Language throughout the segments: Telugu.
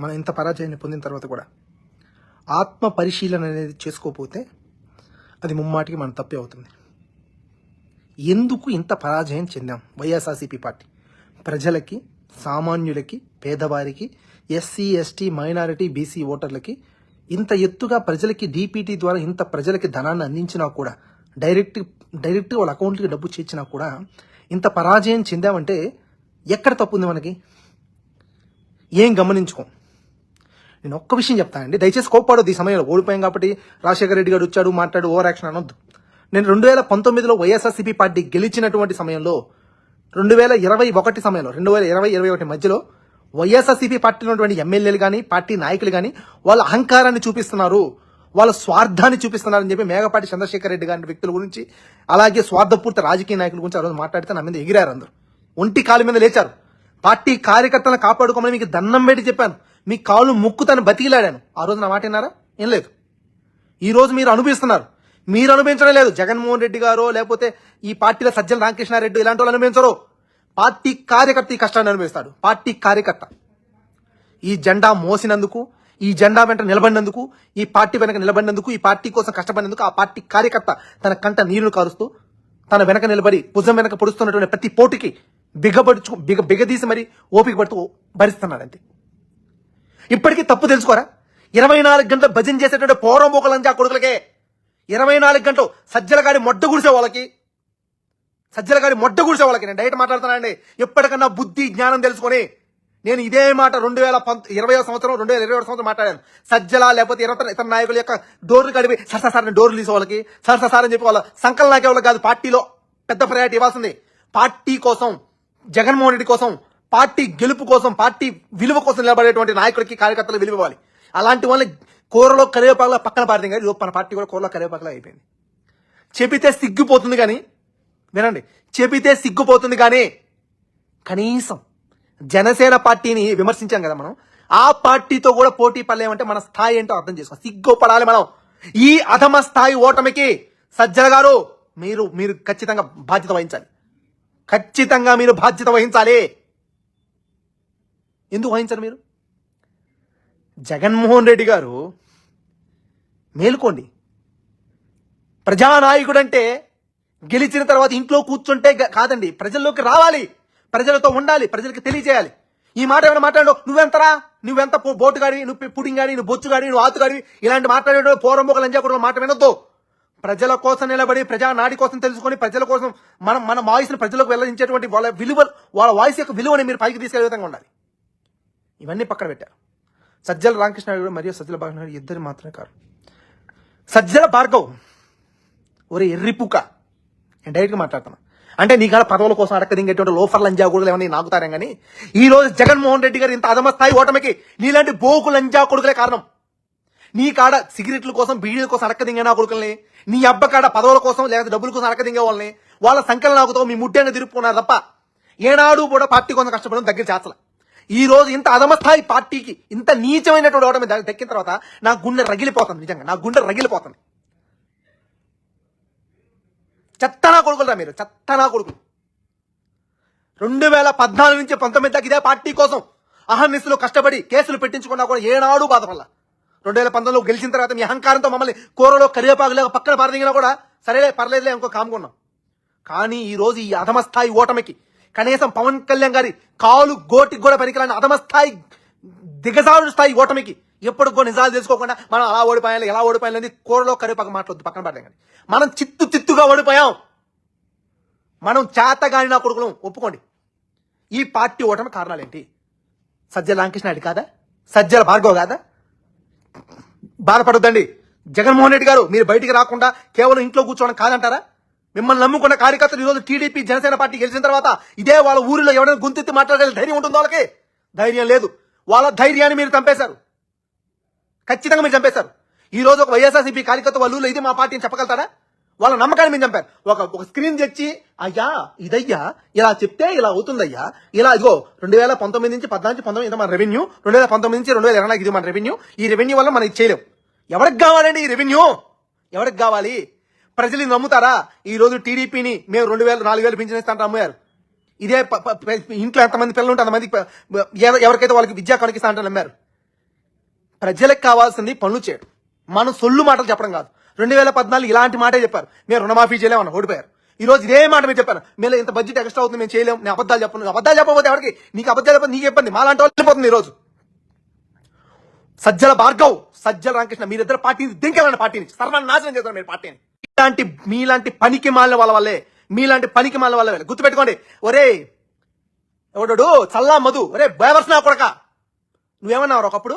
మనం ఇంత పరాజయాన్ని పొందిన తర్వాత కూడా ఆత్మ పరిశీలన అనేది చేసుకోకపోతే అది ముమ్మాటికి మన తప్పే అవుతుంది. ఎందుకు ఇంత పరాజయం చెందాం? వైఎస్ఆర్సీపీ పార్టీ ప్రజలకి సామాన్యులకి పేదవారికి ఎస్సీ ఎస్టీ మైనారిటీ బీసీ ఓటర్లకి ఇంత ఎత్తుగా ప్రజలకి డీపీటీ ద్వారా ఇంత ప్రజలకి ధనాన్ని అందించినా కూడా డైరెక్ట్ డైరెక్ట్ వాళ్ళ అకౌంట్కి డబ్బు చేర్చినా కూడా ఇంత పరాజయం చెందామంటే ఎక్కడ తప్పు ఉంది మనకి? ఏం గమనించుకోం? నేను ఒక్క విషయం చెప్తానండి. దయచేసి కోప్పడొద్దు ఈ సమయంలో. ఓడిపోయాం కాబట్టి రాజశేఖర రెడ్డి గారు వచ్చాడు మాట్లాడు ఓవర్ యాక్షన్ అనొద్దు. నేను రెండు వేల పంతొమ్మిదిలో వైఎస్ఆర్సీపీ పార్టీ గెలిచినటువంటి సమయంలో రెండు వేల ఇరవై ఒకటి సమయంలో రెండు వేల ఇరవై ఇరవై ఒకటి మధ్యలో వైఎస్ఆర్సీపీ పార్టీలో ఉన్నటువంటి ఎమ్మెల్యేలు కానీ పార్టీ నాయకులు కానీ వాళ్ళ అహంకారాన్ని చూపిస్తున్నారు. వాళ్ళ స్వార్థాన్ని చూపిస్తున్నారని చెప్పి మేఘపాటి చంద్రశేఖర్ రెడ్డి గారి వ్యక్తుల గురించి అలాగే స్వార్థపూర్తి రాజకీయ నాయకుల గురించి ఆ రోజు మాట్లాడితే నా మీద ఎగిరారు అందరూ. ఒంటి కాలు మీద లేచారు. పార్టీ కార్యకర్తలను కాపాడుకోమని మీకు దండం పెట్టి చెప్పాను. మీ కాలు ముక్కుతాను బతికిలాడాను. ఆ రోజు నా మాట విన్నారా? ఏం లేదు. ఈ రోజు మీరు అనుభవిస్తున్నారు. మీరు అనుభవించడం లేదు. జగన్మోహన్ రెడ్డి గారో లేకపోతే ఈ పార్టీలో సజ్జల రామకృష్ణారెడ్డి ఇలాంటి వాళ్ళు అనుభవించరు. పార్టీ కార్యకర్త ఈ కష్టాన్ని అనుభవిస్తాడు. పార్టీ కార్యకర్త. ఈ జెండా మోసినందుకు ఈ జెండా వెంట నిలబడినందుకు ఈ పార్టీ వెనక నిలబడినందుకు ఈ పార్టీ కోసం కష్టపడినందుకు ఆ పార్టీ కార్యకర్త తన కంట నీరును కారుస్తూ తన వెనక నిలబడి భుజం వెనక పొడుస్తున్నటువంటి ప్రతి పోటీకి బిగబడుచు బిగ బిగదీసి మరి ఓపిక పడుతూ భరిస్తున్నాడంతే. ఇప్పటికీ తప్పు తెలుసుకోరా? ఇరవై నాలుగు గంటలు భజన చేసేటువంటి పోరంబోకలంజా కొడుకులకే. ఇరవై నాలుగు గంటలు సజ్జలగాడి మొడ్డ గుడిసే వాళ్ళకి. సజ్జలగాడి మొడ్డ గుడిసే వాళ్ళకి. నేను డైరెక్ట్ మాట్లాడుతున్నానండి. ఎప్పటికన్నా బుద్ధి జ్ఞానం తెలుసుకొని నేను ఇదే మాట రెండు వేల పంత ఇరవై సంవత్సరం రెండు వేల ఇరవై సంవత్సరం మాట్లాడాను. సజ్జల లేకపోతే ఇరవై ఇతర నాయకుల యొక్క డోర్లు కడిపి సర్ సార్ డోర్లు తీసే వాళ్ళకి. సర్ సార్ అని చెప్పి వాళ్ళ సంకల్ నాకే వాళ్ళకి కాదు పార్టీలో పెద్ద ప్రయారిటీ ఇవ్వాల్సింది. పార్టీ కోసం జగన్మోహన్ రెడ్డి కోసం పార్టీ గెలుపు కోసం పార్టీ విలువ కోసం నిలబడేటువంటి నాయకుడికి కార్యకర్తలు విలువ ఇవ్వాలి. అలాంటి వాళ్ళని కూరలో కరివేపాకులో పక్కన పారింది కానీ మన పార్టీ కూడా కూరలో కరివేపాకులో అయిపోయింది. చెబితే సిగ్గిపోతుంది కానీ వినండి చెబితే సిగ్గుపోతుంది కానీ కనీసం జనసేన పార్టీని విమర్శించాం కదా మనం ఆ పార్టీతో కూడా పోటీ పడలేమంటే మన స్థాయి ఏంటో అర్థం చేసుకో సిగ్గుపడాలి మనం. ఈ అధమ స్థాయి ఓటమికి సజ్జల గారు మీరు మీరు ఖచ్చితంగా బాధ్యత వహించాలి. ఖచ్చితంగా మీరు బాధ్యత వహించాలి. ఎందుకు వాయించారు మీరు? జగన్మోహన్ రెడ్డి గారు మేలుకోండి. ప్రజానాయకుడు అంటే గెలిచిన తర్వాత ఇంట్లో కూర్చుంటే కాదండి ప్రజల్లోకి రావాలి ప్రజలతో ఉండాలి ప్రజలకు తెలియజేయాలి. ఈ మాట ఏమైనా మాట్లాడు నువ్వెంతరా? నువ్వెంత పో- బోటుగాడి నువ్వు పుడింగాడి నువ్వు బొచ్చుగాడి నువ్వు ఆతుగాడి ఇలాంటి మాట్లాడే పోరమ్మొకలు లంజా మాట వినొద్దు. ప్రజల కోసం నిలబడి ప్రజా నాడి కోసం తెలుసుకొని ప్రజల కోసం మనం మన వాయిస్ని ప్రజలకు వెల్లడించేటువంటి వాళ్ళ విలువ వాళ్ళ వాయిస్ యొక్క విలువని మీరు పైకి తీసుకెళ్ళే విధంగా ఉండాలి. ఇవన్నీ పక్కన పెట్టారు సజ్జల రామకృష్ణ గారు మరియు సజ్జల భార్గవ్ గారు ఇద్దరు మాత్రమే కారు. సజ్జల భార్గవ్ ఒరే ఎర్రిపుక నేను డైరెక్ట్గా మాట్లాడుతున్నా అంటే నీ కాడ పదవుల కోసం అడక్కదింగేటువంటి లోఫర్ లంజా కొడుకులు ఏమని నాకుతారేం కానీ ఈ రోజు జగన్మోహన్ రెడ్డి గారు ఇంత అధమ స్థాయి ఓటమికి నీలాంటి బోకు లంజా కొడుకులే కారణం. నీ కాడ సిగరెట్ల కోసం బీడీల కోసం అడక్కదింగే నా కొడుకుల్ని నీ అబ్బ కాడ పదవుల కోసం లేకపోతే డబ్బుల కోసం అడక్కదింగే వాళ్ళని వాళ్ళ సంఖ్యలు నాకుతో మీ ముట్టేనే తిరుపుకున్నారు తప్ప ఏనాడు కూడా పార్టీ కోసం కష్టపడడం దగ్గర చేస్తలే. ఈ రోజు ఇంత అధమస్థాయి పార్టీకి ఇంత నీచమైనటువంటి ఓటమి దక్కిన తర్వాత నా గుండె రగిలిపోతుంది నిజంగా. నా గుండె రగిలిపోతుంది. చెత్తనా కొడుకులరా మీరు. చెత్తనా కొడుకులు. రెండు వేల పద్నాలుగు నుంచి పంతొమ్మిది దాకా ఇదే పార్టీ కోసం అహర్నిశలు కష్టపడి కేసులు పెట్టించుకున్నా కూడా ఏనాడు బాధపడలా. రెండు వేల పంతొమ్మిదిలో గెలిచిన తర్వాత మీ అహంకారంతో మమ్మల్ని కూరలో కరివేపాకులేక పక్కన పారదిగినా కూడా సరేలే పర్లేదులే ఇంకో కాముకున్నాం కానీ ఈరోజు ఈ అధమస్థాయి ఓటమికి కనీసం పవన్ కళ్యాణ్ గారి కాలు గోటికి కూడా పనికిరాని అధమస్థాయి దిగజారు స్థాయి ఓటమికి ఎప్పుడు కూడా నిజాలు తెలుసుకోకుండా మనం అలా ఓడిపోయాలి ఎలా ఓడిపోయాలి అనేది కూరలో కరివేపాకు మాట్లాడద్దు పక్కన పడలేం కానీ. మనం చిత్తు చిత్తుగా ఓడిపోయాం. మనం చేతగాని నా కొడుకులం ఒప్పుకోండి. ఈ పార్టీ ఓటమి కారణాలేంటి సజ్జల రామకృష్ణ రెడ్డి కాదా? సజ్జల భార్గవ్ కాదా? బాధపడొద్దండి. జగన్మోహన్ రెడ్డి గారు మీరు బయటికి రాకుండా కేవలం ఇంట్లో కూర్చోవడం కాదంటారా? మిమ్మల్ని నమ్ముకున్న కార్యకర్తలు ఈరోజు టీడీపీ జనసేన పార్టీ గెలిచిన తర్వాత ఇదే వాళ్ళ ఊరిలో ఎవరైనా గుంతెత్తి మాట్లాడగలిగే ధైర్యం ఉంటుంది వాళ్ళకి? ధైర్యం లేదు. వాళ్ళ ధైర్యాన్ని మీరు చంపేశారు. ఖచ్చితంగా మీరు చంపేశారు. ఈ రోజు ఒక వైఎస్ఆర్సీపీ కార్యకర్త వాళ్ళు ఇది మా పార్టీని చెప్పగలుగుతారా వాళ్ళ నమ్మకాన్ని మీరు చంపారు. ఒక ఒక స్క్రీన్ తెచ్చి అయ్యా ఇదయ్యా ఇలా చెప్తే ఇలా అవుతుందయ్యా ఇలా ఇదిగో రెండు వేల పంతొమ్మిది నుంచి పద్నాలుగు పంతొమ్మిది ఇది మన రెవెన్యూ రెండు వేల పంతొమ్మిది నుంచి రెండు వేల ఇరవై నాలుగు ఇది మన రెవెన్యూ ఈ రెవెన్యూ వల్ల మనం ఇది చేయలేం. ఎవరికి కావాలండి ఈ రెవెన్యూ? ఎవరికి కావాలి? ప్రజలు ఇది నమ్ముతారా? ఈ రోజు టీడీపీని మేము రెండు వేలు నాలుగు వేలు పింఛన్ ఇస్తాంటే అమ్మారు ఇదే ఇంట్లో ఎంతమంది పిల్లలు ఉంటే అంతమంది ఎవరికైతే వాళ్ళకి విద్యా కొనకిస్తా అంటే నమ్మారు. ప్రజలకు కావాల్సింది పనులు చేయడం. మనం సొల్లు మాటలు చెప్పడం కాదు. రెండు వేల పద్నాలుగు ఇలాంటి మాటే చెప్పారు. మేము రుణమాఫీ చేయలేమన్నా ఓడిపోయారు. ఈ రోజు ఇదే మాట మీరు చెప్పాను మేము ఇంత బడ్జెట్ ఎక్స్ట్రా అవుతుంది మేము చేయలేము. నేను అబద్ధాలు చెప్పను. అబద్ధాలు చెప్పకపోతే ఎవరికి? నీకు అబద్ధాలు చెప్పదు నీకు ఇబ్బంది. మాలాంటి వాళ్ళు వెళ్ళిపోతుంది ఈరోజు రోజు. సజ్జల భార్గవ్ సజ్జల రామకృష్ణ మీరిద్దరు పార్టీని దింకెళ్ళండి పార్టీని. సర్వాన్ని నాశనం చేస్తారు మీరు పార్టీని. మీలాంటి మీలాంటి పనికి మాలిన వాళ్ళ వల్లే మీలాంటి పనికి మాలిన వాళ్ళ వల్లే. గుర్తుపెట్టుకోండి. ఒరే ఎవడు చల్లా మధు. ఒరే బేవర్స్ నా కొడక. నువ్వేమన్నావు ఒకప్పుడు?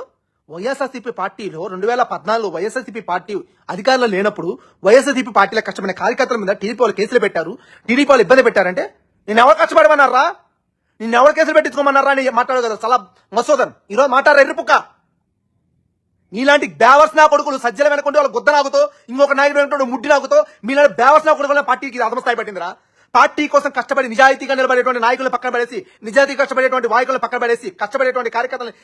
వైఎస్ఆర్సీపీ పార్టీలో రెండు వేల పద్నాలుగు వైఎస్ఆర్సీపీ పార్టీ అధికారంలో లేనప్పుడు వైఎస్ఆర్సీపీ పార్టీల కష్టమైన కార్యకర్తల మీద టీడీపీ వాళ్ళు కేసులు పెట్టారు. టీడీపీ వాళ్ళు ఇబ్బంది పెట్టారంటే నేను ఎవరు కష్టపడమన్నారా? నిన్ను ఎవరు కేసులు పెట్టించుకోమన్నారా అని మాట్లాడు కదా చాలా మసోదన్. ఈరోజు మాట్లాడారు ఎర్రిపుక్క? నీలాంటి బేవర్స్ కొడుకులు సజ్జల వెనకుంటే వాళ్ళు గుద్ద నాగుతో ఇంకొక నాయకుడు వెనకుంటే ముడ్డి నాగుతో మీలాంటి బేవర్స్ నా కొడుకుల పార్టీకి అధమస్థాయి పట్టిందిరా పార్టీ కోసం కష్టపడి నిజాయితీగా నిలబడేటువంటి నాయకులను పక్కన పడేసి నిజాయితీ కష్టపడేటువంటి వాయకులను పక్కన పడేసి కష్టపడేటువంటి కార్యకర్తలను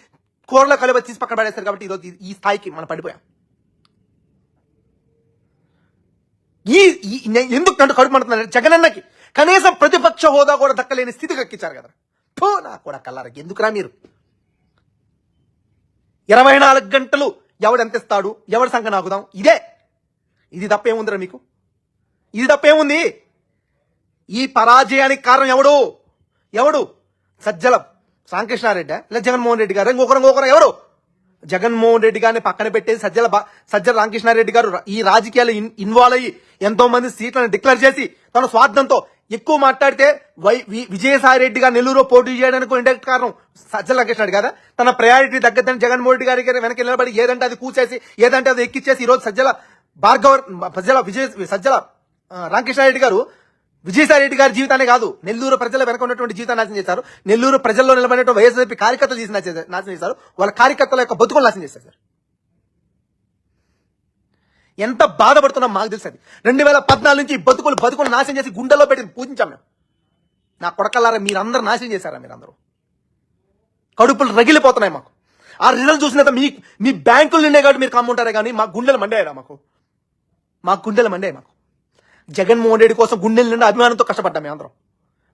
కూరలో కలువ తీసి పక్కన పడేస్తారు కాబట్టి ఈరోజు ఈ- స్థాయికి మనం పడిపోయాం. ఈ ఎందుకు నన్ను కడుపు మంటున్నాను జగనన్నకి కనీసం ప్రతిపక్ష హోదా కూడా దక్కలేని స్థితికి ఎక్కించారు కదా పో నా కూడా కల్లారకి ఎందుకురా మీరు? ఇరవై నాలుగు గంటలు ఎవడెంత ఇస్తాడు? ఎవడి సంఖ్య నాకుదాం? ఇదే. ఇది తప్పేముందిరా మీకు? ఇది తప్పేముంది? ఈ పరాజయానికి కారణం ఎవడు? ఎవడు? సజ్జల. రామకృష్ణారెడ్డి లేదా జగన్మోహన్ రెడ్డి గారు. ఇంకొకరు ఇంకొకరు ఎవరు? జగన్మోహన్ రెడ్డి గారిని పక్కన పెట్టేసి సజ్జల సజ్జల రామకృష్ణారెడ్డి గారు ఈ రాజకీయాలు ఇన్- ఇన్వాల్వ్ అయ్యి ఎంతో మంది సీట్లను డిక్లేర్ చేసి తన స్వార్థంతో ఎక్కువ మాట్లాడితే వై వి- విజయసాయి రెడ్డి గారు నెల్లూరులో పోటీ చేయడానికి ఇండెక్ట్ కారణం సజ్జల రెడ్డి కదా? తన ప్రయారిటీ తగ్గదని జగన్మోహన్ రెడ్డి గారికి వెనక నిలబడి ఏదంటే అది కూచేసి ఏదంటే అది ఎక్కిచ్చేసి ఈ రోజు సజ్జల భార్గవ సజ్జల విజయ సజ్జల రామకృష్ణారెడ్డి గారు విజయసాయి రెడ్డి గారి జీవితాన్ని కాదు నెల్లూరు ప్రజల వెనక ఉన్నటువంటి జీవితాన్ని నాశనం చేశారు. నెల్లూరు ప్రజల్లో నిలబడినటువంటి వైఎస్ఆర్పీ కార్యకర్తలు తీసి నాశనం నాశనం చేశారు. వాళ్ళ కార్యకర్తల యొక్క బతుకులు నాశనం చేశారు. ఎంత బాధపడుతున్నాం మాకు తెలుసు అది. రెండు వేల పద్నాలుగు నుంచి బతుకులు బతుకులు నాశనం చేసి గుండెల్లో పెట్టి పూజించాం మేము. నా కొడకల్లారా మీరందరూ నాశనం చేశారా మీరందరూ? కడుపులు రగిలిపోతున్నాయి మాకు. ఆ రిజల్ట్ చూసిన మీ మీ బ్యాంకులు నిండే కాబట్టి మీరు కమ్ముంటారే కానీ మా గుండెలు మండేయరా మాకు? మా గుండెలు మండే మాకు. జగన్మోహన్ రెడ్డి కోసం గుండెల నిండా అభిమానంతో కష్టపడ్డాం మేము అందరం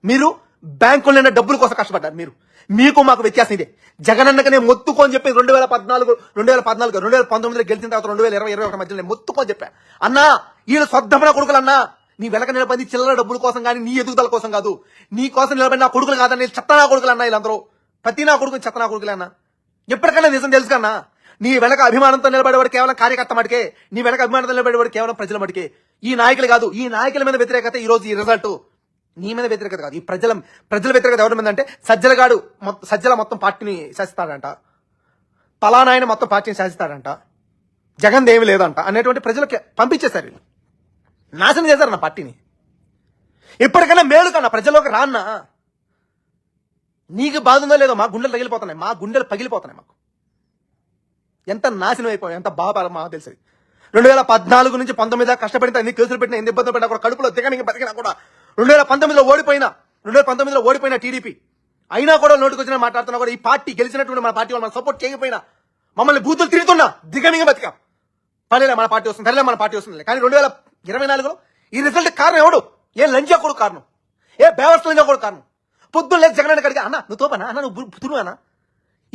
మీరు బ్యాంకుల నిండా డబ్బుల కోసం కష్టపడ్డారు మీరు. మీకు మాకు వ్యత్యాసం ఇదే. జగనన్నకనే నేను మొత్తుకొని చెప్పి రెండు వేల పద్నాలుగు రెండు వేల పద్నాలుగు రెండు వేల పంతొమ్మిదిలో గెలిచిన తర్వాత రెండు వేల ఇరవై ఇరవై ఒకటి మధ్యలో నేను మొత్తుకొని చెప్పాను అన్నా వీళ్ళు స్వద్ధమైన కొడుకులు అన్నా నీ వెనక నిలబడి చిల్లర డబ్బుల కోసం కానీ నీ ఎదుగుదల కోసం కాదు. నీ కోసం నిలబడి నా కొడుకులు కాదని చెత్త నా కొడుకులు అన్నా వీళ్ళందరూ. ప్రతి నా కొడుకు చెత్త నా కొడుకులు అన్నా. ఎప్పటికైనా నిజం తెలుసు కన్నా నీ వెనక అభిమానంతో నిలబడేవాడు కేవలం కార్యకర్త మటుకే నీ వెనక అభిమానంతో నిలబడేవాడు కేవలం ప్రజల మటుకే. ఈ నాయకులు కాదు ఈ నాయకుల మీద వ్యతిరేకత ఈ రోజు ఈ రిజల్ట్. నీ మీద వ్యతిరేకత కాదు. ఈ ప్రజల ప్రజల వ్యతిరేకత ఎవరి మీద అంటే సజ్జలగాడు మొత్తం సజ్జల మొత్తం పార్టీని శాసిస్తాడంట. పలానాయన మొత్తం పార్టీని శాసిస్తాడంట. జగన్ ఏమి లేదంట అనేటువంటి ప్రజలకి పంపించేశారు నాశనం చేశారు నా పార్టీని. ఇప్పటికైనా మేలు కన్నా ప్రజల్లోకి రాన్నా. నీకు బాధ ఉందో లేదో మా గుండెలు తగిలిపోతున్నాయి. మా గుండెలు పగిలిపోతున్నాయి మాకు. ఎంత నాశనం అయిపోయాయి ఎంత బాగా మాకు తెలుసు. రెండు వేల పద్నాలుగు నుంచి పంతొమ్మిది దాకా కష్టపడిన ఎన్ని కేసులు పెట్టినా ఎన్ని ఇబ్బందులు పెట్టినా కూడా కడుపులో దిగ బతికినా కూడా రెండు వేల పంతొమ్మిదిలో ఓడిపోయిన రెండు వేల పంతొమ్మిదిలో ఓడిపోయిన టీడీపీ. అయినా కూడా నోటికొచ్చిన మాట్లాడుతున్నా కూడా ఈ పార్టీ గెలిచినటువంటి మన పార్టీ వాళ్ళు సపోర్ట్ చేయకపోయినా మమ్మల్ని బూతులు తిరుగుతున్నా దిగమిగ బతికాం. పర్లేదు మన పార్టీ వస్తుంది సరేలే మన పార్టీ వస్తుంది కానీ రెండు వేల ఇరవై నాలుగులో ఈ రిజల్ట్ కారణం ఎవడు? ఏ లంచా కూడా కారణం? ఏ బేవర్స్ లంజా కూడా కారణం? పొద్దున్న లేదు జగన్ అడిగా అన్న నువ్వు తోపనా అన్న నువ్వు బుద్ధును అన్న.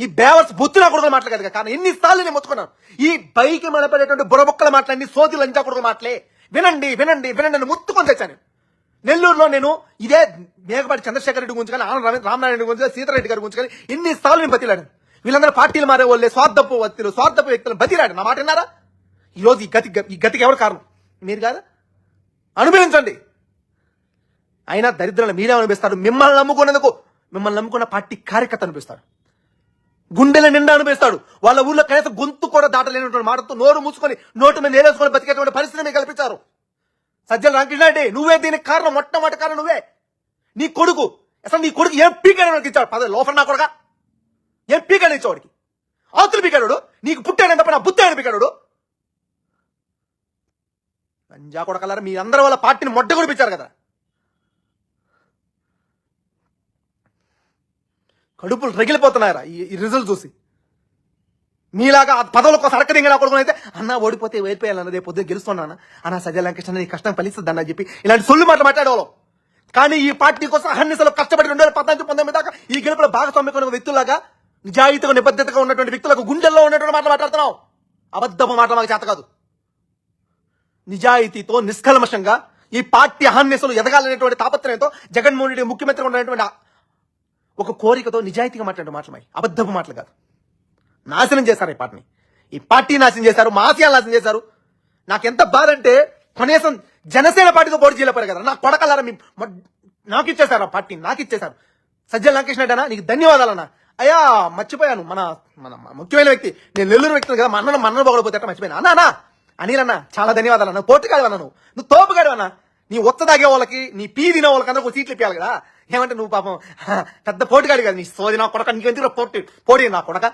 ఈ బేవర్స్ బొత్తు నా కొడుకులు మాట్లాడదు కదా కానీ ఎన్నిసార్లు నేను మొత్తుకున్నాను. ఈ పైకి మలపడేటువంటి బుర్రబొక్కల మాట్లాడి సోది లంచా కొడుకుల మాటలే. వినండి వినండి వినండి ముత్తుకొని తెచ్చాను నెల్లూరులో నేను ఇదే మేకపాటి చంద్రశేఖర రెడ్డి గురించి కానీ ఆనంద రామనారాయణ రెడ్డి గురించి కానీ సీతారెడ్డి గారి గురించి కానీ ఎన్నిసార్లు నేను బతిలాడాను. వీళ్ళందరూ పార్టీలు మారే వాళ్ళే స్వార్థపు వ్యక్తులు స్వార్థపు వ్యక్తులు బతిలాడు నా మాట విన్నారా? ఈ రోజు ఈ గతి ఈ గతికి ఎవరు కారణం? మీరు కాదా? అనుభవించండి. అయినా దరిద్రాలు మీరే అనిపిస్తారు మిమ్మల్ని నమ్ముకున్నందుకు మిమ్మల్ని నమ్ముకున్న పార్టీ కార్యకర్త అనిపిస్తాడు గుండెల నిండా అనిపిస్తాడు వాళ్ళ ఊర్లో కనీసం గొంతు కూడా దాటలేనటువంటి మాటతో నోరు మూసుకొని నోటు మీద నేరేసుకొని బతికేటువంటి పరిస్థితి మీకు కల్పించారు. సజ్జల రామకృష్ణారెడ్డి నువ్వే దీనికి కారణం మొట్టమొదటి కారణం నువ్వే. నీ కొడుకు అసలు నీ కొడుకు ఏం పీకాడు ఇచ్చాడు? పద లోఫర్ నా కొడుక? ఏం పీకాడు ఇచ్చేవాడికి ఆతులు పీకాడు నీకు పుట్టాడని తప్ప నా బుత్తాడని పీకాడు అంజా కొడకలారా మీ అందరి వల్ల పార్టీని మొట్ట కొడిపించారు కదా. కడుపులు రగిలిపోతున్నాయరా ఈ రిజల్ట్ చూసి. మీలాగా ఆ పదవుల కోసం అడకదింగా కొడుకుని అయితే అన్న ఓడిపోతే ఓడిపోయాలన్న రేపు పొద్దున్న గెలుస్తున్నాను అన్న సజ్జల లంకృష్ణ నీ కష్టం ఫలిస్తుంది అన్న చెప్పి ఇలాంటి సొల్లు మాటలు మాట్లాడేవాళ్ళం. కానీ ఈ పార్టీ కోసం అహర్నిశలు కష్టపడి రెండు వేల పద్నాలుగు పంతొమ్మిది దాకా ఈ గెలుపులో భాగస్వామ్యం వ్యక్తులాగా నిజాయితీగా నిబద్ధతగా ఉన్నటువంటి వ్యక్తులకు గుండెల్లో ఉన్నటువంటి మాటలు మాట్లాడుతున్నావు. అబద్ధపు మాట మాకు చేత కాదు. నిజాయితీతో నిష్కల్మషంగా ఈ పార్టీ అహన్యసలు ఎదగాలనేటువంటి తాపత్రయంతో జగన్మోహన్ రెడ్డి ముఖ్యమంత్రి ఉన్నటువంటి ఒక కోరికతో నిజాయితీగా మాట్లాడే మాటలు అబద్ధపు మాటలు కాదు. నాశనం చేశారు ఈ పార్టీని. ఈ పార్టీ నాశనం చేశారు మాఫియా నాశనం చేశారు. నాకు ఎంత బాధ అంటే కనీసం జనసేన పార్టీతో పోటీ చేయలేపారు కదా. నా కొడకలారా మీ నాకు ఇచ్చేశారు ఆ పార్టీ నాకు ఇచ్చేశారు సజ్జల రామకృష్ణ రెడ్డి అన్న నీకు ధన్యవాదాలన్నా అయ్యా మర్చిపోయాను. మన మన ముఖ్యమైన వ్యక్తి. నేను నెల్లూరు వ్యక్తి కదా మన మన పొగడపోతే ఎట్లా మర్చిపోయాను? అన్నా అన్నా అనిల్ అన్న చాలా ధన్యవాదాలు అన్న. పోటుగాడు కాదు అన్న నువ్వు. నువ్వు తోపుగాడు అన్న. నీ ఒత్త తాగే వాళ్ళకి నీ పీ తినే వాళ్ళకి ఒక సీట్లు ఇప్పాలి కదా. ఏమంటే నువ్వు పాపం పెద్ద పోటుగాడు కదా. నీ సోది నా కొడక నీకు ఎందుకు పోటీ? పోటీ నా కొడక.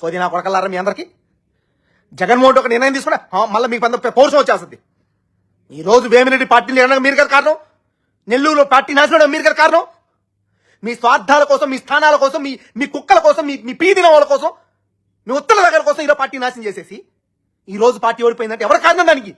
సోది నా కొడకలారా మీ అందరికి? జగన్మోహన్ ఒక నిర్ణయం తీసుకున్నా మళ్ళీ మీకు పెద్ద పౌరుషం వచ్చేస్తుంది. ఈ రోజు వేమిరెడ్డి పార్టీ లేడానికి మీరు గారు కారణం? నెల్లూరులో పార్టీ నాశనం మీరు గారు కారణం? మీ స్వార్థాల కోసం మీ స్థానాల కోసం మీ మీ కుక్కల కోసం మీ మీ పీదిన వాళ్ళ కోసం మీ ఉత్తర దగ్గర కోసం ఈరోజు పార్టీ నాశనం చేసేసి ఈ రోజు పార్టీ ఓడిపోయిందంటే ఎవరు కారణం దానికి?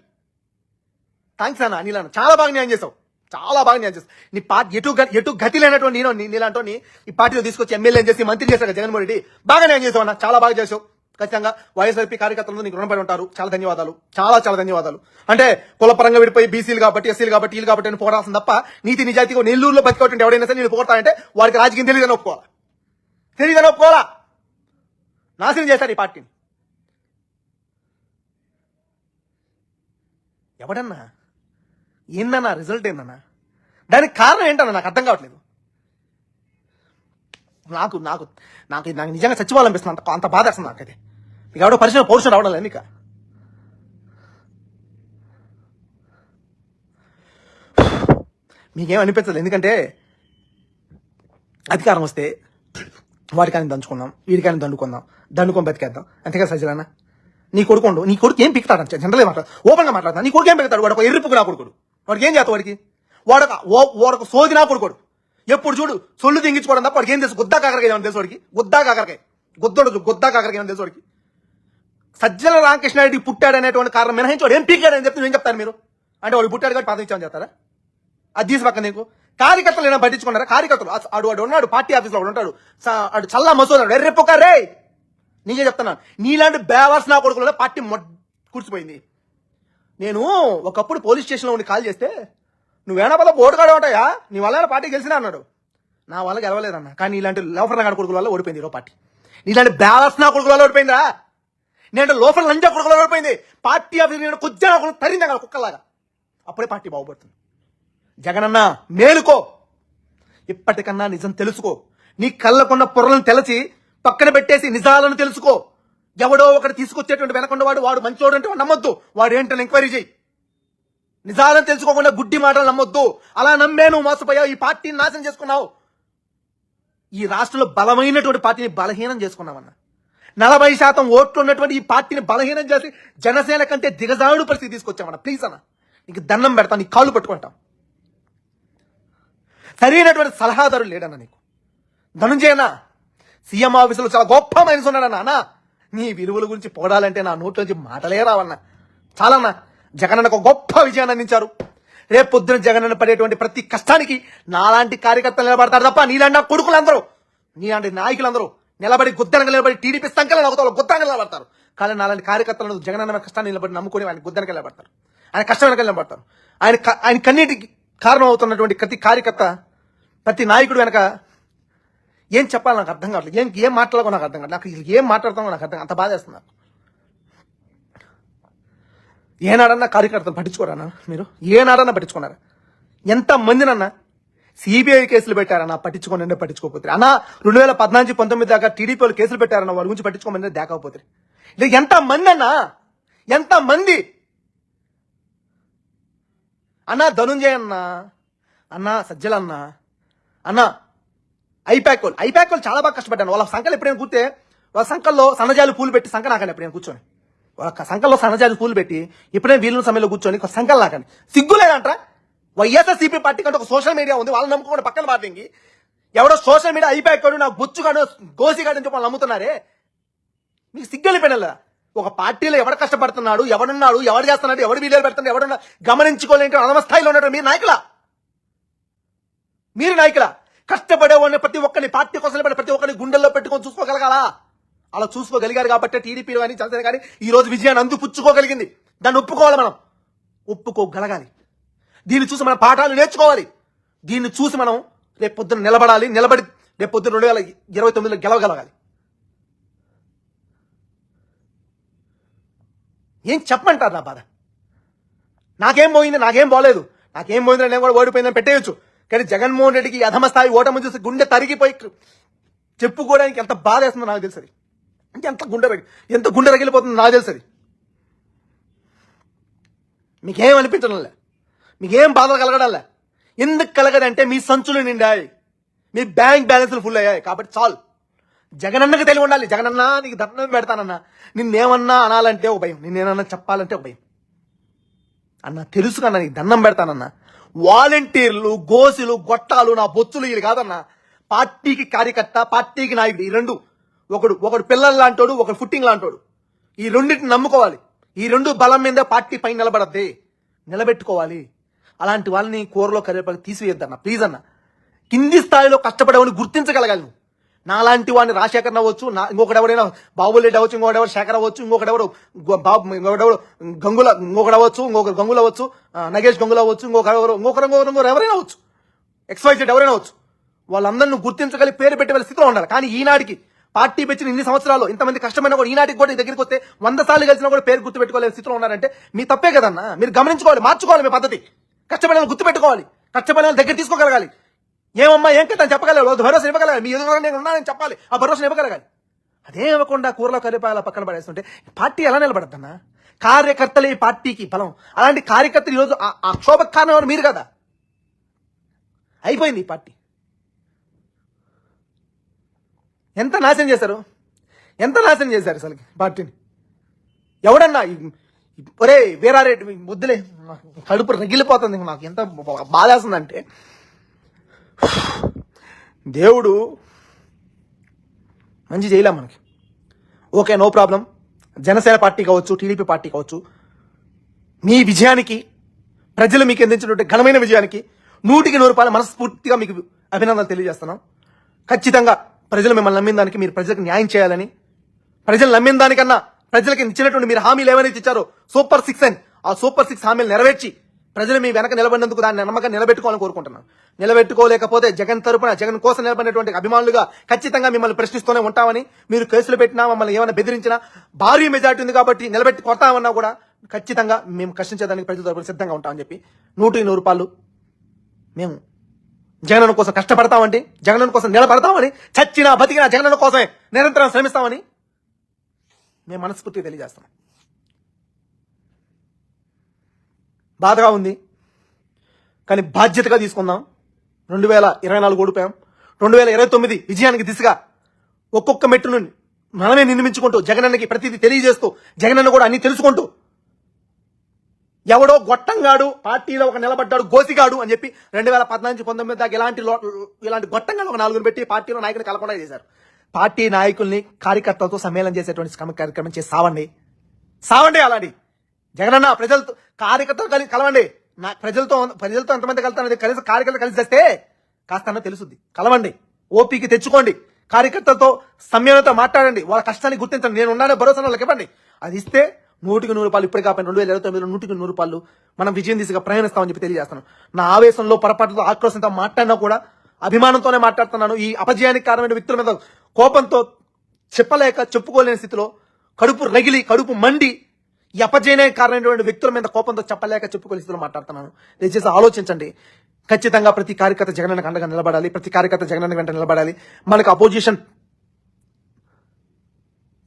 థ్యాంక్స్ అన్న అనిల్ అన్న చాలా బాగా న్యాయం చేసావు చాలా బాగా నేను చేస్తాను నీ పార్టీ ఎటు ఎటు గతి లేనటువంటి నేను నీ- నీలాంటి ఈ పార్టీలో తీసుకొచ్చి ఎమ్మెల్యే చేసి మంత్రి చేశారు జగన్మోహన్ రెడ్డి. బాగా నేను చేసావు అన్న చాలా బాగా చేసావు ఖచ్చితంగా వైఎస్ఆర్పీ కార్యకర్తలు నీకు రుణపడి ఉంటారు. చాలా ధన్యవాదాలు. చాలా చాలా ధన్యవాదాలు. అంటే కులపరంగా విడిపోయి బీసీలు కాబట్టి ఎస్సీలు కాబట్టి వీళ్ళు కాబట్టి నేను పోరాల్సిన తప్ప నీతి నిజాయితీగా నెల్లూరులో బతికోటువంటి ఎవడైనా సరే నేను పోతానంటే వాడికి రాజకీయం తెలియదని ఒప్పుకోవాలి? తెలియదని ఒప్పుకోవాలా? నాశనం చేశారు ఈ పార్టీని. ఎవడన్నా? ఏందన్నా? రిజల్ట్ ఏందన్నా? దానికి కారణం ఏంటన్నా? నాకు అర్థం కావట్లేదు. నాకు నాకు నాకు నాకు నిజంగా చచ్చిపోవాలనిపిస్తుంది అంత అంత బాధ వేస్తుంది నాకైతే. మీకు ఎవడో పరిశ్రమ పౌరుషం రావడం లేదు నీకు. మీకేం అనిపించదు ఎందుకంటే అధికారం వస్తే వాటికాన్ని దంచుకుందాం వీడికాని దండుకుందాం దండుకొని బతికేద్దాం. అంతేగా సజ్జలన్నా నీ కొడుకుండు నీ కొడుకు ఏం పిక్తాడు? జనరల్ మాట్లాడు? ఓపెన్గా మాట్లాడతాను నీ కొడుకు ఏం పిక్తాడు? వాడు ఒక ఎర్రిపుకు నా కొడుకుడు. వాడికి ఏం చేస్తావు వాడికి? వాడొక ఓ- వాడొక సోదినా కొడుకోడు ఎప్పుడు చూడు సొల్లు తింగించుకోవడం తప్ప వాడికి ఏం తెలుసు? గుద్దా కాకరకాయ ఏమని తెలుసు వాడికి? గుద్దా కాకరకాయ. గుద్దోడు గుద్దా కాకరకాయ ఏమని తెలుసు వాడికి? సజ్జల రామకృష్ణారెడ్డి పుట్టాడు అనేటువంటి కారణం మినహాయించి వాడు ఏం పీకాడని అని చెప్తే ఏం చెప్తారు మీరు? అంటే వాడు పుట్టాడు కాబట్టి పాతం ఇచ్చామని చెప్తారా? అది తీసి పక్కన నీకు. కార్యకర్తలు ఏమైనా పట్టించుకున్నారా? కార్యకర్తలు. అస- ఆడు వాడు ఉన్నాడు పార్టీ ఆఫీస్లో వాడు ఉంటాడు. స- ఆడు చల్లా మసోదాడు ఎర్రెప్పక రే నీకే చెప్తున్నాను. నీలాంటి బేవర్స్ నా కొడుకులలో పార్టీ మొడ్ కూర్చిపోయింది. నేను ఒకప్పుడు పోలీస్ స్టేషన్లో ఉండి కాల్ చేస్తే నువ్వేనా వల్ల ఓటుగాడు ఉంటాయా నీ వల్ల పార్టీ గెలిచినా? అన్నాడు. నా వల్ల గెలవలేదన్న. కానీ ఇలాంటి లోఫర్ కాడ కొడుకుల వల్ల ఓడిపోయింది ఈరో పార్టీ. నీలాంటి బ్యాలెన్స్ నా కొడుకుల వల్ల ఓడిపోయిందా నేను లోఫర్ లంజా కొడుకుల వల్ల ఓడిపోయింది. పార్టీ ఆఫీస్ నేను కొద్దిగా తరిందా కదా కుక్కలాగా అప్పుడే పార్టీ బాగుపడుతుంది. జగనన్న మేలుకో. ఇప్పటికన్నా నిజం తెలుసుకో. నీ కళ్ళకున్న పొరలను తెలచి పక్కన పెట్టేసి నిజాలను తెలుసుకో. ఎవడో ఒకటి తీసుకొచ్చేటువంటి వెనకుండవాడు వాడు మంచోడు అంటే నమ్మొద్దు. వాడు ఏంటని ఎంక్వైరీ చేయి. నిజాలను తెలుసుకోకుండా గుడ్డి మాటలు నమ్మొద్దు. అలా నమ్మే నువ్వు మోసపోయావు. ఈ పార్టీని నాశనం చేసుకున్నావు. ఈ రాష్ట్రంలో బలమైనటువంటి పార్టీని బలహీనం చేసుకున్నావన్న. నలభై శాతం ఓట్లు ఉన్నటువంటి ఈ పార్టీని బలహీనం చేసి జనసేన కంటే దిగజాడు పరిస్థితి తీసుకొచ్చామన్న ప్లీజ్ అన్న. నీకు దండం పెడతా నీ కాళ్ళు పట్టుకుంటాం. సరైనటువంటి సలహాదారులు లేడన్న నీకు. ధనుంజయన సీఎం ఆఫీసులో చాలా గొప్ప మనిషి ఉన్నాడన్న నీ విలువల గురించి పోడాలంటే నా నోట్లోంచి మాటలే రావన్న. చాలన్నా జగనన్నకు ఒక గొప్ప విజయాన్ని అందించారు. రేపు పొద్దున జగనన్న పడేటువంటి ప్రతి కష్టానికి నాలాంటి కార్యకర్తలు నిలబడతారు తప్ప నీలాంటి కొడుకులందరూ నీలాంటి నాయకులందరూ నిలబడి గుద్దనగా నిలబడి టీడీపీ సంఖ్యలో నవ్వుతారు గుద్దంగా నిలబడతారు. కానీ నాలాంటి కార్యకర్తలను జగనన్న కష్టాన్ని నిలబడి నమ్ముకొని ఆయన గుద్దనగా నిలబడతారు. ఆయన కష్టం వెనక నిలబడతారు. ఆయన ఆయన కన్నీటికి కారణం అవుతున్నటువంటి ప్రతి కార్యకర్త ప్రతి నాయకుడు వెనక ఏం చెప్పాలి నాకు అర్థం కావట్లేదు. ఏం ఏం మాట్లాడాలో నాకు అర్థం కావట్లేదు. నాకు ఏం మాట్లాడతామో నాకు అర్థం అంత బాధ నాకు. ఏనాడన్నా కార్యకర్తలు పట్టించుకోరన్నా మీరు? ఏనాడన్నా పట్టించుకున్నారా? ఎంత మందినన్నా సిబిఐ కేసులు పెట్టారన్నా పట్టించుకోనండి పట్టించుకోపోతే అన్నా రెండు వేల పద్నాలుగు పంతొమ్మిది దాకా టీడీపీ వాళ్ళు కేసులు పెట్టారన్న వాళ్ళ గురించి పట్టించుకోమని దేకపోతే. లేదు ఎంతమంది? అన్నా ఎంత మంది అన్నా ధనుంజయ అన్నా అన్నా సజ్జలన్నా అన్నా ఐపాక్ వాళ్ళు. ఐపాక్ వాళ్ళు చాలా బాగా కష్టపడ్డాను వాళ్ళ సంకలు ఎప్పుడైనా కూర్తే వాళ్ళ సంకల్లో సన్నజాలు పూలు పెట్టి సంక నాకండి ఎప్పుడైనా కూర్చొని. వాళ్ళ సంకల్లో సన్నజాలు పూలు పెట్టి ఎప్పుడైనా వీళ్ళ సమయంలో కూర్చొని ఒక సంకలు నాకండి సిగ్గులేదంట వైఎస్ఆర్సీపీ పార్టీ కంటే ఒక సోషల్ మీడియా ఉంది. వాళ్ళని నమ్ముకోకుండా పక్కన పార్టీకి ఎవడో సోషల్ మీడియా ఐపాక్ కాడు నా బొచ్చుగాడు గోసిగాడు అని చెప్పి వాళ్ళు నమ్ముతున్నారే? మీకు సిగ్గలిపోయినలా ఒక పార్టీలో ఎవడు కష్టపడుతున్నాడు ఎవడున్నాడు ఎవడు చేస్తున్నాడు ఎవడు వీడియోలు పెడుతున్నాడు ఎవడున్నా గమనించుకోలేంటి అనవ స్థాయిలో ఉన్నాడు మీరు నాయకులా? మీరు నాయకులా? కష్టపడేవాడిని ప్రతి ఒక్కరిని పార్టీ కోసం ప్రతి ఒక్కరిని గుండెల్లో పెట్టుకొని చూసుకోగలగాలా? అలా చూసుకోగలిగారు కాబట్టి టీడీపీ కానీ జనసేన కానీ ఈ రోజు విజయాన్ని అందిపుచ్చుకోగలిగింది. దాన్ని ఒప్పుకోవాలి మనం. ఒప్పుకోగలగాలి. దీన్ని చూసి మనం పాఠాలు నేర్చుకోవాలి. దీన్ని చూసి మనం రేపు పొద్దున నిలబడాలి. నిలబడి రేపు పొద్దున రెండు వేల ఇరవై తొమ్మిదిలో గెలవగలగాలి. ఏం చెప్పమంటారు నా బాధ? నాకేం పోయింది నాకేం బాగలేదు నాకేం పోయింది నేను కూడా ఓడిపోయిందని పెట్టేయచ్చు. కానీ జగన్మోహన్ రెడ్డికి అధమ స్థాయి ఓటమి చూసి గుండె తరిగిపోయి చెప్పుకోవడానికి ఎంత బాధ వేస్తుందో నాకు తెలుసు అది. ఎంత గుండె ఎంత గుండె రగిలిపోతుందో నాకు తెలుసు అది. మీకేం అనిపించడంలే? మీకేం బాధ కలగడంలే? ఎందుకు కలగదంటే మీ సంచులు నిండాయి. మీ బ్యాంక్ బ్యాలెన్స్లు ఫుల్ అయ్యాయి. కాబట్టి చాలు. జగనన్నకు తెలివి ఉండాలి. జగనన్న నీకు దండం పెడతానన్నా. నిన్నేమన్నా అనాలంటే ఒక భయం. నిన్నేమన్నా చెప్పాలంటే ఒక భయం. అన్న తెలుసు కన్నా నీకు దండం పెడతానన్నా. వాలంటీర్లు గోసులు గొట్టాలు నా బొచ్చులు వీళ్ళు కాదన్నా. పార్టీకి కార్యకర్త పార్టీకి నాయకుడు ఈ రెండు. ఒకడు ఒకడు పిల్లలు లాంటోడు ఒకడు ఫుట్టింగ్ లాంటోడు. ఈ రెండింటిని నమ్ముకోవాలి. ఈ రెండు బలం మీద పార్టీ పైన నిలబడద్ది. నిలబెట్టుకోవాలి. అలాంటి వాళ్ళని కూరలో కరివేపాకు తీసివేయద్దన్న. ప్లీజ్ అన్న. కింది స్థాయిలో కష్టపడేవాడిని గుర్తించగలగాలి నువ్వు. నాలాంటి వాడిని రాజశేఖర్ అవ్వచ్చు నా ఇంకొకటి ఎవరైనా అవ్వచ్చు ఇంకొకడెవరు శేఖర్ అవ్వచ్చు ఇంకొకటి బాబు ఇంకొకటి గంగుల ఇంకొకడవచ్చు అవ్వచ్చు ఇంకొకరు గంగులు అవ్వచ్చు నగేష్ గంగులు అవ్వచ్చు ఇంకొకరు ఇంకొకరు ఇంకొకరు ఎవరైనా అవ్వచ్చు. ఎక్స్వైజెడ్ ఎవరైనా అవ్వచ్చు. వాళ్ళందరిని గుర్తించగలి పేరు పెట్టే వాళ్ళ స్థితిలో ఉండాలి. కానీ ఈనాటికి పార్టీ పెంచిన ఇన్ని సంవత్సరాలు ఇంతమంది కష్టమైన కూడా ఈనాటికి కూడా దగ్గరికి వస్తే వంద సార్లు కలిసినా కూడా పేరు గుర్తు పెట్టుకోలేని స్థితిలో ఉన్నారంటే మీ తప్పే కదన్నా. మీరు గమనించుకోవాలి మార్చుకోవాలి మీ పద్ధతి. కష్టపడిన గుర్తు పెట్టుకోవాలి కష్టపడిన దగ్గర తీసుకోగలగాలి. ఏమమ్మా ఏం కదా చెప్పగలగాలి భరోసా ఇవ్వగలగాలి మీ ఎదురు నేను ఉన్నానని చెప్పాలి. ఆ భరోసా ఇవ్వగలగాలి అదే ఇవ్వకుండా కూరలో కలిపాయాల పక్కన పడేస్తుంటే పార్టీ ఎలా నిలబడద్దన్నా? కార్యకర్తలే పార్టీకి బలం. అలాంటి కార్యకర్తలు ఈరోజు ఆ- ఆ క్షోభకు కారణం ఎవరు మీరు కదా? అయిపోయింది ఈ పార్టీ. ఎంత నాశనం చేశారు? ఎంత నాశనం చేశారు అసలు పార్టీని? ఎవడన్నా ఒరే వీరారెడ్డి ముద్దులే కడుపు రగిలిపోతుంది నాకు ఎంత బాధేస్తుందంటే దేవుడు మంచి చేయలే మనకి. Okay no problem. Janasena party కావచ్చు టీడీపీ పార్టీ కావచ్చు మీ విజయానికి ప్రజలు మీకు అందించినటువంటి ఘనమైన విజయానికి నూటికి నూరు రూపాయల మనస్ఫూర్తిగా మీకు అభినందనలు తెలియజేస్తున్నాం. ఖచ్చితంగా ప్రజలు మిమ్మల్ని నమ్మిన దానికి మీరు ప్రజలకు న్యాయం చేయాలని ప్రజలు నమ్మిన దానికన్నా ప్రజలకు ఇచ్చినటువంటి మీరు హామీలు ఏవైనా ఇచ్చారో సూపర్ సిక్స్ అని ఆ సూపర్ సిక్స్ హామీలు నెరవేర్చి ప్రజలు మీ వెనక నిలబడినందుకు దాన్ని నమ్మకం నిలబెట్టుకోవాలని కోరుకుంటున్నాను. నిలబెట్టుకోలేకపోతే జగన్ తరపున జగన్ కోసం నిలబడినటువంటి అభిమానులుగా ఖచ్చితంగా మిమ్మల్ని ప్రశ్నిస్తూనే ఉంటామని మీరు కేసులు పెట్టినా మమ్మల్ని ఏమైనా బెదిరించినా భారీ మెజార్టీ ఉంది కాబట్టి నిలబెట్టి కొడతామన్నా కూడా ఖచ్చితంగా మేము కష్టించేదానికి ప్రజల తరపున సిద్ధంగా ఉంటామని చెప్పి నూటి నూరు రూపాయలు మేము జగనన్న కోసం కష్టపడతామండి జగనన్న కోసం నిలబడతామని చచ్చినా బతికినా జగనన్న కోసమే నిరంతరం శ్రమిస్తామని మేము మనస్ఫూర్తిగా తెలియజేస్తాం బాధగా ఉంది. కానీ బాధ్యతగా తీసుకుందాం. రెండు వేల ఇరవై నాలుగు ఓడిపోయాం. రెండు వేల ఇరవై తొమ్మిది విజయానికి దిశగా ఒక్కొక్క మెట్టును మనమే నిర్మించుకుంటూ జగనన్నకి ప్రతిదీ తెలియజేస్తూ జగనన్న కూడా అన్ని తెలుసుకుంటూ ఎవడో గొట్టంగాడు పార్టీలో ఒక నిలబడ్డాడు గోసిగాడు అని చెప్పి రెండు వేల పద్నాలుగు పంతొమ్మిది దాకా ఇలాంటి లో- ఇలాంటి గొట్టంగాడు ఒక నాలుగుని పెట్టి పార్టీలో నాయకుని కలకుండా చేశారు. పార్టీ నాయకుల్ని కార్యకర్తలతో సమ్మేళనం చేసేటువంటి కార్యక్రమం చేసి సావండి. సావండి అలాంటి జగనన్న ప్రజలతో కార్యకర్తలు కలిసి కలవండి. నా ప్రజలతో ప్రజలతో ఎంతమంది కలుతానది కలిసి కార్యకర్తలు కలిసి చేస్తే కాస్త తెలుసుద్ది. కలవండి. ఓపీకి తెచ్చుకోండి. కార్యకర్తలతో సమ్మెలతో మాట్లాడండి. వాళ్ళ కష్టాన్ని గుర్తించండి. నేను ఉన్నానే భరోసా వాళ్ళకి ఇవ్వండి. అది ఇస్తే నూటికి నూరు రూపాయలు ఇప్పటికే కాకపోయినా రెండు వేల ఇరవై తొమ్మిదిలో నూటికి నూరు రూపాయలు మనం విజయం దిశగా ప్రయాణిస్తామని చెప్పి తెలియజేస్తాను నా ఆవేశంలో పొరపాటుతో ఆక్రోశంతో మాట్లాడినా కూడా అభిమానంతోనే మాట్లాడుతున్నాను. ఈ అపజయానికి కారణమైన వ్యక్తుల మీద కోపంతో చెప్పలేక చెప్పుకోలేని స్థితిలో కడుపు రగిలి కడుపు మండి ఈ అపజయనే కారణమైనటువంటి వ్యక్తుల మీద కోపంతో చెప్పలేక చెప్పుకోలేని మాట్లాడుతున్నాను. దయచేసి ఆలోచించండి. ఖచ్చితంగా ప్రతి కార్యకర్త జగనన్న అండగా నిలబడాలి. ప్రతి కార్యకర్త జగనన్న వెంట నిలబడాలి. మనకు అపోజిషన్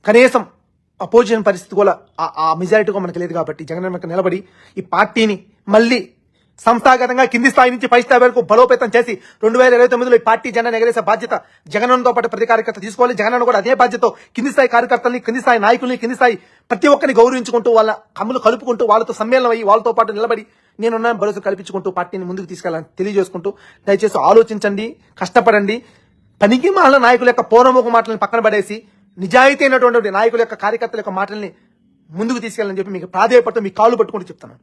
కనీసం అపోజిషన్ పరిస్థితి కూడా ఆ- ఆ మెజారిటీ కూడా మనకు లేదు కాబట్టి జగన్ వెనక నిలబడి ఈ పార్టీని మళ్ళీ సంస్థాగతంగా కింది స్థాయి నుంచి పై స్థాయి వరకు బలోపేతం చేసి రెండు వేల ఇరవై తొమ్మిదిలో ఈ పార్టీ జెండా ఎగరేసే బాధ్యత జగనన్నతో పాటు ప్రతి కార్యకర్త తీసుకోవాలి. జగనన్న కూడా అదే బాధ్యత కింది స్థాయి కార్యకర్తల్ని కింది స్థాయి నాయకుల్ని కింది స్థాయి ప్రతి ఒక్కరిని గౌరవించుకుంటూ వాళ్ళ కమ్ములు కలుపుకుంటూ వాళ్ళతో సమ్మేళనం అయ్యి వాళ్ళతో పాటు నిలబడి నేనున్న భరోసా కల్పించుకుంటూ పార్టీని ముందుకు తీసుకెళ్ళాలని తెలియజేసుకుంటూ దయచేసి ఆలోచించండి కష్టపడండి. పనికి మాల నాయకుల యొక్క పూర్వముఖ మాటలను పక్కన పడేసి నిజాయితీ అయినటువంటి నాయకుల యొక్క కార్యకర్తల యొక్క మాటల్ని ముందుకు తీసుకెళ్ళని చెప్పి మీకు ప్రాధాయపడుతూ మీ కాళ్ళు పట్టుకుంటూ చెప్తాను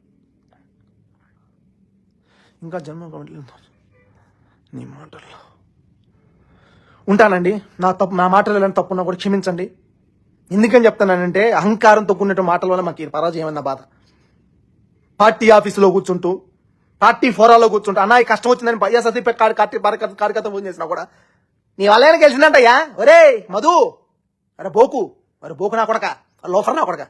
ఇంకా జన్మ నీ మాటల్లో. ఉంటానండి. నా తప్పు నా మాటలు ఎలాంటి తప్పున్నా కూడా క్షమించండి. ఎందుకని చెప్తానంటే అహంకారంతో కూడిన మాటల వల్ల మాకు పరాజయం అన్న బాధ? పార్టీ ఆఫీసులో కూర్చుంటూ పార్టీ ఫోరాలో కూర్చుంటూ అన్నా కష్టం వచ్చిందని వైఎస్ఆర్సీ కార్యకర్త ఫోన్ చేసినా కూడా. నీ వల్ల గెలిచిందంటయ్యా? ఒరే మధు! అరే బోకు! అరే బోకు నా కొడక. లోఫర్ నా కొడక.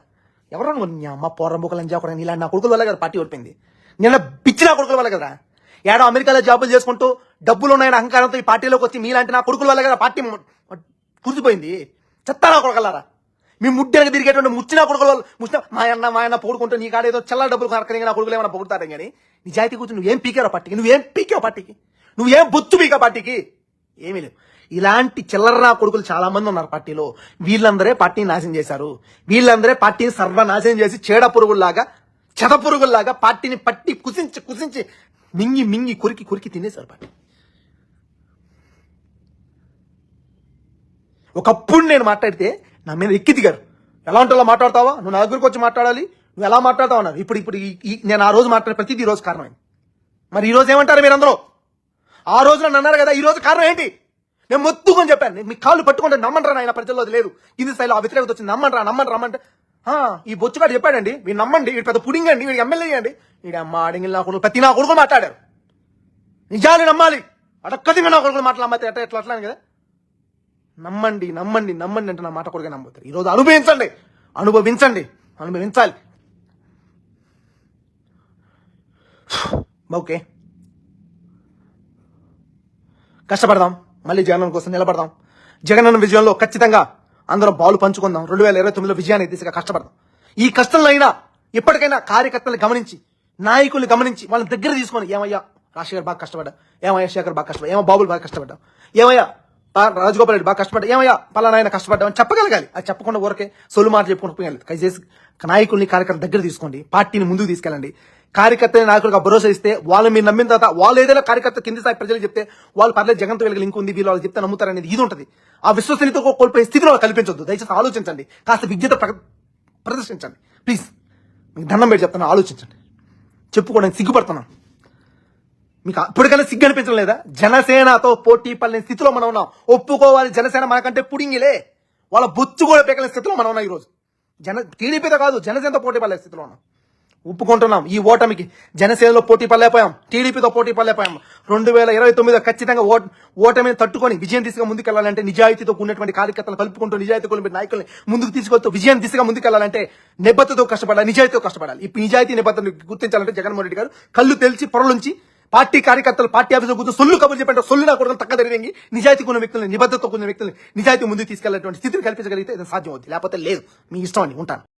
ఎవరన్నా నీ అమ్మ పోరం బోకలు అని చెప్పడం నీలా నా కొడుకుల వల్ల కదా పార్టీ ఓడిపోయింది. నిన్న పిచ్చిన కొడుకుల వల్ల కదా ఏడో అమెరికాలో జాబులు చేసుకుంటూ డబ్బులు ఉన్నాయని అహంకారంతో ఈ పార్టీలోకి వచ్చి మీలాంటి నా కొడుకుల వల్ల కదా పార్టీ కురిసిపోయింది. చెత్త నా కొడకల్లారా? మీ ముడ్డెనక తిరిగేటువంటి ముచ్చిన కొడుకుల వల్ల ముచ్చిన మా అన్న మా అన్న పొడుకుంటూ నీ కాడేదో చల్ల డబ్బులు కరకని నా కొడుకులు ఏమైనా పొగుడతారు కానీ నిజాయితీ కూర్చొని నువ్వేం పీకారో పార్టీకి? నువ్వేం పీకావు పార్టీకి? నువ్వేం బొత్తు పీకా పార్టీకి? ఏమీ లేవు. ఇలాంటి చిల్లర కొడుకులు చాలా మంది ఉన్నారు పార్టీలో. వీళ్ళందరే పార్టీని నాశనం చేశారు. వీళ్ళందరే పార్టీని సర్వనాశనం చేసి చీడ పురుగుల్లాగా చెద పురుగుల్లాగా పార్టీని పట్టి కుసించి కుసించి మింగి మింగి కొరికి కొరికి తినేశారు పార్టీ ఒకప్పుడు నేను మాట్లాడితే నా మీద ఎక్కి దిగారు. ఎలా ఉంటుందో మాట్లాడతావా? నువ్వు నా దగ్గరకు వచ్చి మాట్లాడాలి. నువ్వు ఎలా మాట్లాడతావు అన్నారు ఇప్పుడు ఇప్పుడు ఈ- నేను ఆ రోజు మాట్లాడే ప్రతిదీ ఈ రోజు కారణమైంది. మరి ఈరోజు ఏమంటారు మీరందరూ ఆ రోజు నన్ను అన్నారు కదా ఈరోజు కారణం ఏంటి? నేను మొత్తుకొని చెప్పాను. మీ కాళ్ళు పట్టుకుంటే నమ్మంటారా ఆయన ప్రజల్లో లేదు. కింది స్థాయిలో ఆ వ్యతిరేకత వచ్చింది. నమ్మంటారా? నమ్మంటారా? రమ్మంటే ఈ బొచ్చుగాడు చెప్పాడండి వీడు నమ్మండి వీడు పెద్ద పుడింగ్ అండి వీడు ఎమ్మెల్యే అండి. వీడు అమ్మ ఆడింగిల్ నా కొడుకు ప్రతి నా కొడుకు మాట్లాడారు. నిజాలు నమ్మాలి. అడక్కది నా కొడుకులు మాట్లాడమంటే ఎట్లా ఎట్లా అట్లానే కదా? నమ్మండి నమ్మండి నమ్మండి అంటే నా మాట కొడుకు నమ్ముతారు. ఈరోజు అనుభవించండి. అనుభవించండి. అనుభవించాలి. ఓకే కష్టపడదాం. మళ్ళీ జగన్ కోసం నిలబడదాం. జగనన్న విజయంలో ఖచ్చితంగా అందరం పాలు పంచుకుందాం. రెండు వేల ఇరవై తొమ్మిదిలో విజయాన్ని దిశగా కష్టపడదాం. ఈ కష్టంలో అయినా ఇప్పటికైనా కార్యకర్తలు గమనించి నాయకుల్ని గమనించి వాళ్ళని దగ్గర తీసుకొని ఏమయ్యా రాజశేఖర్ బాగా కష్టపడ్డా ఏమయ్యా శేఖర్ బాగా కష్టపడ్డా ఏమో బాబులు బాగా కష్టపడ్డా ఏమయ్యా రాజగోపాల్ రెడ్డి బాగా కష్టపడ్డా. ఏమయ్యా పలానా ఆయన కష్టపడ్డా అని చెప్పగలగాలి. అది చెప్పకుండా ఊరకే సొలు మాట చెప్పుకుంటూ పోయాలి. దయచేసి నాయకుల్ని కార్యకర్త దగ్గర తీసుకోండి. పార్టీని ముందుకు తీసుకెళ్ళండి. కార్యకర్తని నాయకులకు భరోసా ఇస్తే వాళ్ళు మీరు నమ్మిన తర్వాత వాళ్ళు ఏదైనా కార్యకర్త కింది స్థాయి ప్రజలు చెప్తే వాళ్ళు పర్లేదు జగన్తో వీళ్ళకి లింక్ ఉంది వీళ్ళు వాళ్ళు చెప్తే నమ్ముతారు అనేది ఇది ఉంటుంది. ఆ విశ్వసనీయత కోల్పోయే స్థితిలో కల్పించొద్దు. దయచేసి ఆలోచించండి. కాస్త విజ్ఞత ప్ర- ప్రదర్శించండి. ప్లీజ్. మీకు దండం పెట్టి చెప్తాను ఆలోచించండి. చెప్పుకోవడానికి సిగ్గుపడుతున్నాను మీకు అప్పటికైనా సిగ్గు అనిపించడం లేదా? జనసేనతో పోటీ పడిన స్థితిలో మనం ఉన్నాం. ఒప్పుకోవాలి జనసేన మనకంటే పుడింగిలే. వాళ్ళ బొచ్చు కూడా పెకలేని స్థితిలో మనం ఉన్నాం ఈరోజు. జన టీడీపీతో కాదు జనసేనతో పోటీ పడలే స్థితిలో ఉన్నాం. ఒప్పుకుంటున్నాం ఈ ఓటమికి. జనసేనలో పోటీ పడలేకపోయాం. టీడీపీతో పోటీ పడలేకపోయాం. రెండు వేల ఇరవై తొమ్మిదిలో ఖచ్చితంగా ఓ ఓటమిని తట్టుకొని విజయం దిశగా ముందుకెళ్ళాలంటే నిజాయితీతో ఉన్నటువంటి కార్యకర్తలు కలుపుకుంటూ నిజాయితీ కొన్ని నాయకుల్ని ముందుకు తీసుకొస్తూ విజయం దిశగా ముందుకెళ్ళాలంటే నిబద్ధతో కష్టపడాలి నిజాయితీతో కష్టపడాలి. ఇప్పుడు నిజాయితీ నిబద్ధతను గుర్తించాలంటే జగన్మోహన్ రెడ్డి గారు కళ్ళు తెలిసి పొరలుంచి పార్టీ కార్యకర్తలు పార్టీ ఆఫీసులో కూర్చొని సొల్లు కబుర్లు చెప్పంటే సొల్లు నా కూడా తక్కువ జరిగి నిజాయితీ ఉన్న వ్యక్తులను నిబద్ధత ఉన్న వ్యక్తులను నిజాయితీ ముందుకు తీసుకెళ్ళేటువంటి స్థితిని కల్పించగలిగితే ఇది సాధ్యం అవుతుంది లేకపోతే లేదు. మీ ఇష్టం అని ఉంటాను.